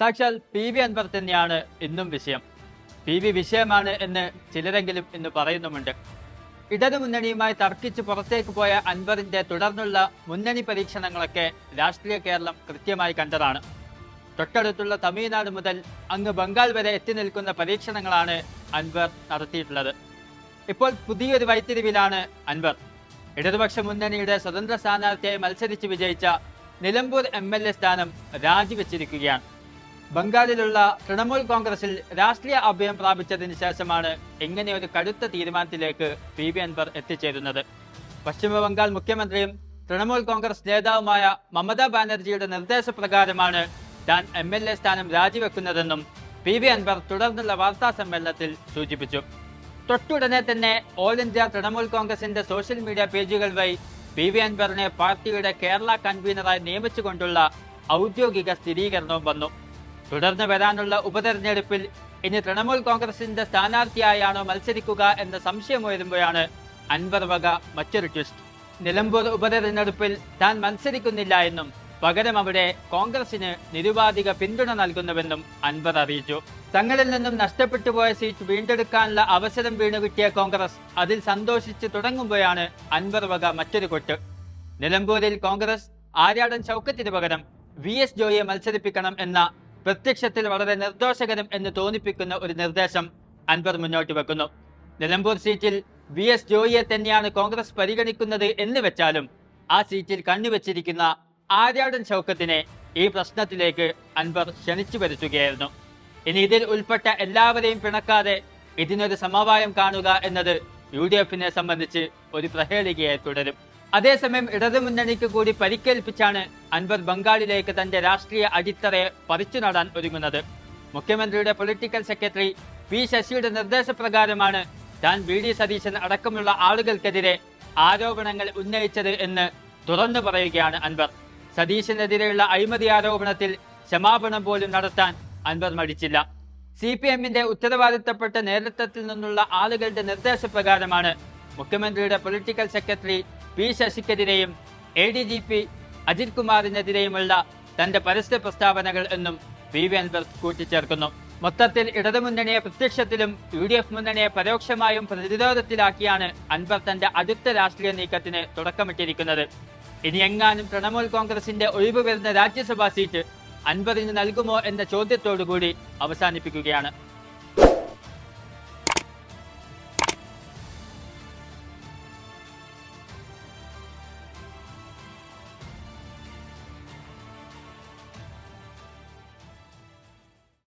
സാക്ഷാൽ P V Anwar തന്നെയാണ് ഇന്നും വിഷയം. പി വി വിഷയമാണ് എന്ന് ചിലരെങ്കിലും ഇന്ന് പറയുന്നുമുണ്ട്. ഇടതുമുന്നണിയുമായി തർക്കിച്ച് പുറത്തേക്ക് പോയ അൻവറിന്റെ തുടർന്നുള്ള മുന്നണി പരീക്ഷണങ്ങളൊക്കെ രാഷ്ട്രീയ കേരളം കൃത്യമായി കണ്ടതാണ്. തൊട്ടടുത്തുള്ള തമിഴ്നാട് മുതൽ അങ്ങ് ബംഗാൾ വരെ എത്തി നിൽക്കുന്ന പരീക്ഷണങ്ങളാണ് അൻവർ നടത്തിയിട്ടുള്ളത്. ഇപ്പോൾ പുതിയൊരു വൈത്തിരിവിലാണ് അൻവർ. ഇടതുപക്ഷ മുന്നണിയുടെ സ്വതന്ത്ര സ്ഥാനാർത്ഥിയായി മത്സരിച്ച് വിജയിച്ച നിലമ്പൂർ എം എൽ എ സ്ഥാനം രാജിവെച്ചിരിക്കുകയാണ്. ബംഗാളിലുള്ള തൃണമൂൽ കോൺഗ്രസിൽ രാഷ്ട്രീയ അഭയം പ്രാപിച്ചതിന് ശേഷമാണ് ഇങ്ങനെ ഒരു കടുത്ത തീരുമാനത്തിലേക്ക് പി. ബി അൻവർ എത്തിച്ചേരുന്നത്. പശ്ചിമബംഗാൾ മുഖ്യമന്ത്രിയും തൃണമൂൽ കോൺഗ്രസ് നേതാവുമായ മമതാ ബാനർജിയുടെ നിർദ്ദേശപ്രകാരമാണ് താൻ എം എൽ എ സ്ഥാനം രാജിവെക്കുന്നതെന്നും പി. ബി അൻവർ തുടർന്നുള്ള വാർത്താ സമ്മേളനത്തിൽ സൂചിപ്പിച്ചു. തൊട്ടുടനെ തന്നെ ഓൾ ഇന്ത്യ തൃണമൂൽ കോൺഗ്രസിന്റെ സോഷ്യൽ മീഡിയ പേജുകൾ വഴി പി. വി. അൻവറിനെ പാർട്ടിയുടെ കേരള കൺവീനറായി നിയമിച്ചുകൊണ്ടുള്ള ഔദ്യോഗിക സ്ഥിരീകരണവും വന്നു. തുടർന്ന് വരാനുള്ള ഉപതെരഞ്ഞെടുപ്പിൽ ഇനി തൃണമൂൽ കോൺഗ്രസിന്റെ സ്ഥാനാർത്ഥിയായാണോ മത്സരിക്കുക എന്ന സംശയമുയരുമ്പോഴാണ് അൻവർ വക മറ്റൊരു ട്വിസ്റ്റ്. നിലമ്പൂർ ഉപതെരഞ്ഞെടുപ്പിൽ താൻ മത്സരിക്കുന്നില്ല എന്നും പകരം അവിടെ കോൺഗ്രസിന് നിരുപാധിക പിന്തുണ നൽകുന്നുവെന്നും അൻവർ അറിയിച്ചു. തങ്ങളിൽ നിന്നും നഷ്ടപ്പെട്ടു പോയ സീറ്റ് വീണ്ടെടുക്കാനുള്ള അവസരം വീണു കിട്ടിയ കോൺഗ്രസ് അതിൽ സന്തോഷിച്ച് തുടങ്ങുമ്പോഴാണ് അൻവർ വക മറ്റൊരു കൊട്ട്. നിലമ്പൂരിൽ കോൺഗ്രസ് ആര്യാടൻ ചൗക്കത്തിന് പകരം വി എസ് ജോയിയെ മത്സരിപ്പിക്കണം എന്ന പ്രത്യക്ഷത്തിൽ വളരെ നിർദോഷകരം എന്ന് തോന്നിപ്പിക്കുന്ന ഒരു നിർദ്ദേശം അൻവർ മുന്നോട്ട് വെക്കുന്നു. നിലമ്പൂർ സീറ്റിൽ വി എസ് ജോയിയെ തന്നെയാണ് കോൺഗ്രസ് പരിഗണിക്കുന്നത് എന്ന് വെച്ചാലും ആ സീറ്റിൽ കണ്ണുവെച്ചിരിക്കുന്ന ആര്യാടൻ ചൗക്കത്തിനെ ഈ പ്രശ്നത്തിലേക്ക് അൻവർ ക്ഷണിച്ചു വരുത്തുകയായിരുന്നു. ഇനി ഇതിൽ ഉൾപ്പെട്ട എല്ലാവരെയും പിണക്കാതെ ഇതിനൊരു സമവായം കാണുക എന്നത് യു ഡി എഫിനെ സംബന്ധിച്ച് ഒരു പ്രഹേളികയായി തുടരും. അതേസമയം ഇടതുമുന്നണിക്ക് കൂടി പരിക്കേൽപ്പിച്ചാണ് അൻവർ ബംഗാളിലേക്ക് തന്റെ രാഷ്ട്രീയ അടിത്തറയെ പറിച്ചു നടാൻ ഒരുങ്ങുന്നത്. മുഖ്യമന്ത്രിയുടെ പൊളിറ്റിക്കൽ സെക്രട്ടറി പി ശശിയുടെ നിർദ്ദേശപ്രകാരമാണ് താൻ വി ഡി സതീശൻ അടക്കമുള്ള ആളുകൾക്കെതിരെ ആരോപണങ്ങൾ ഉന്നയിച്ചത് എന്ന് തുറന്നു പറയുകയാണ് അൻവർ. സതീശനെതിരെയുള്ള അഴിമതി ആരോപണത്തിൽ ക്ഷമാപണം പോലും നടത്താൻ അൻവർ മടിച്ചില്ല. സി പി എമ്മിന്റെ ഉത്തരവാദിത്തപ്പെട്ട നേതൃത്വത്തിൽ നിന്നുള്ള ആളുകളുടെ നിർദ്ദേശപ്രകാരമാണ് മുഖ്യമന്ത്രിയുടെ political secretary P ശശിക്കെതിരെയും A D G P Ajith കുമാറിനെതിരെയുമുള്ള തന്റെ പരസ്യ പ്രസ്താവനകൾ എന്നും പി വി അൻവർ കൂട്ടിച്ചേർക്കുന്നു. മൊത്തത്തിൽ ഇടതുമുന്നണിയെ പ്രത്യക്ഷത്തിലും യു ഡി എഫ് മുന്നണിയെ പരോക്ഷമായും പ്രതിരോധത്തിലാക്കിയാണ് അൻവർ തന്റെ അടുത്ത രാഷ്ട്രീയ നീക്കത്തിന് തുടക്കമിട്ടിരിക്കുന്നത്. ഇനി എങ്ങാനും തൃണമൂൽ കോൺഗ്രസിന്റെ ഒഴിവ് വരുന്ന രാജ്യസഭാ സീറ്റ് അൻവറിന് നൽകുമോ എന്ന ചോദ്യത്തോടുകൂടി അവസാനിപ്പിക്കുകയാണ്.